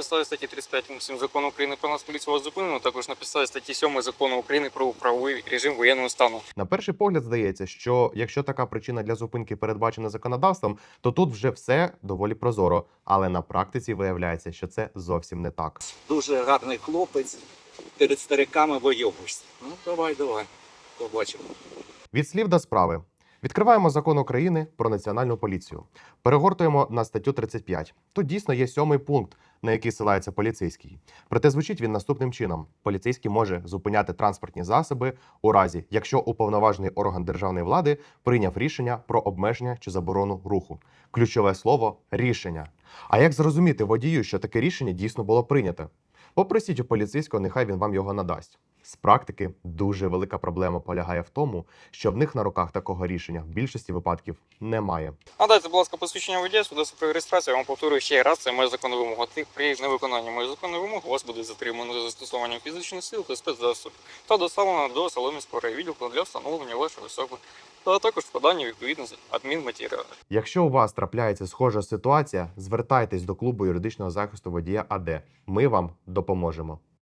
підставі статті 35 закону України про нас поліцію вас зупинено, також на підставі статті 7 закону України про правовий режим воєнного стану. На перший погляд здається, що якщо така причина для зупинки передбачена законодавством, то тут вже все доволі прозоро. Але на практиці виявляється, що це зовсім не так. Дуже гарний хлопець. Перед стариками вийобуєшся. Ну, давай, давай. Побачимо. Від слів до справи. Відкриваємо закон України про національну поліцію. Перегортуємо на статтю 35. Тут дійсно є сьомий пункт, на який силається поліцейський. Проте звучить він наступним чином: поліцейський може зупиняти транспортні засоби у разі, якщо уповноважений орган державної влади прийняв рішення про обмеження чи заборону руху. Ключове слово рішення. А як зрозуміти водію, що таке рішення дійсно було прийнято? Попросіть у поліцейського, нехай він вам його надасть. З практики дуже велика проблема полягає в тому, що в них на руках такого рішення в більшості випадків немає. Надайте, будь ласка, посвідчення водія, свідоцтво про реєстрацію. Я вам повторюю ще раз, це моя законна вимога. Ти при невиконанні моєї законної вимоги вас буде затримано за застосуванням фізичних сил та спецзасобів та доставлено до Соломінського райвідділку для встановлення вашої особи, та також складання відповідних адмінматеріалів. Якщо у вас трапляється схожа ситуація, звертайтесь до клубу юридичного захисту водія АД. Ми вам допоможемо.